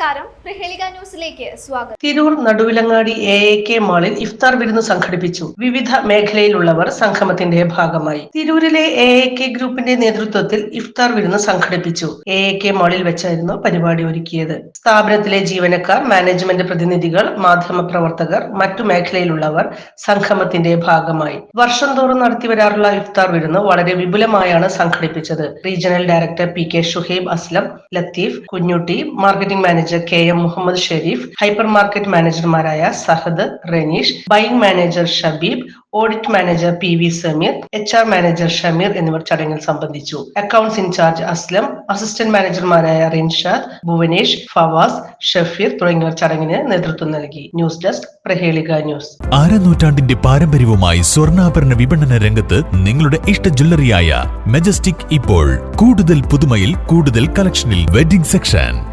നമസ്കാരം. പ്രഹേളിക ന്യൂസിലേക്ക് സ്വാഗതം. Tirur Naduvilangadi A A K മാളിൽ ഇഫ്താർ വിരുന്ന് സംഘടിപ്പിച്ചു. വിവിധ മേഖലയിലുള്ളവർ സംഗമത്തിന്റെ ഭാഗമായി. തിരൂരിലെ എ എ കെ ഗ്രൂപ്പിന്റെ നേതൃത്വത്തിൽ ഇഫ്താർ വിരുന്ന് സംഘടിപ്പിച്ചു. എ എ കെ മാളിൽ വെച്ചായിരുന്നു പരിപാടി ഒരുക്കിയത്. സ്ഥാപനത്തിലെ ജീവനക്കാർ മാനേജ്മെന്റ് പ്രതിനിധികൾ മാധ്യമ പ്രവർത്തകർ മറ്റു മേഖലയിലുള്ളവർ സംഗമത്തിന്റെ ഭാഗമായി. വർഷം തോറും നടത്തി വരാറുള്ള ഇഫ്താർ വിരുന്ന് വളരെ വിപുലമായാണ് സംഘടിപ്പിച്ചത്. Regional director P K Shuhaib Aslam Latheef Kunjutti marketing manager K M Muhammad Sharif hypermarket മാനേജർമാരായ Sahad Raneesh buying manager Shabeeb audit manager P V Sameer H R manager Shameer എന്നിവർ ചടങ്ങിൽ സംബന്ധിച്ചു. അക്കൌണ്ട്സ് ഇൻചാർജ് അസ്ലം അസിസ്റ്റന്റ് മാനേജർമാരായ റിൻഷാദ് ഭുവനേഷ് ഫവാസ് ഷഫീർ തുടങ്ങിയവർ ചടങ്ങിന് നേതൃത്വം നൽകി. News desk Prahelika news. അരനൂറ്റാണ്ടിന്റെ പാരമ്പര്യവുമായി സ്വർണാഭരണ വിപണന രംഗത്ത് നിങ്ങളുടെ ഇഷ്ട ജ്വല്ലറിയായ മെജസ്റ്റിക് ഇപ്പോൾ കൂടുതൽ പുതുമയിൽ കൂടുതൽ കളക്ഷനിൽ wedding section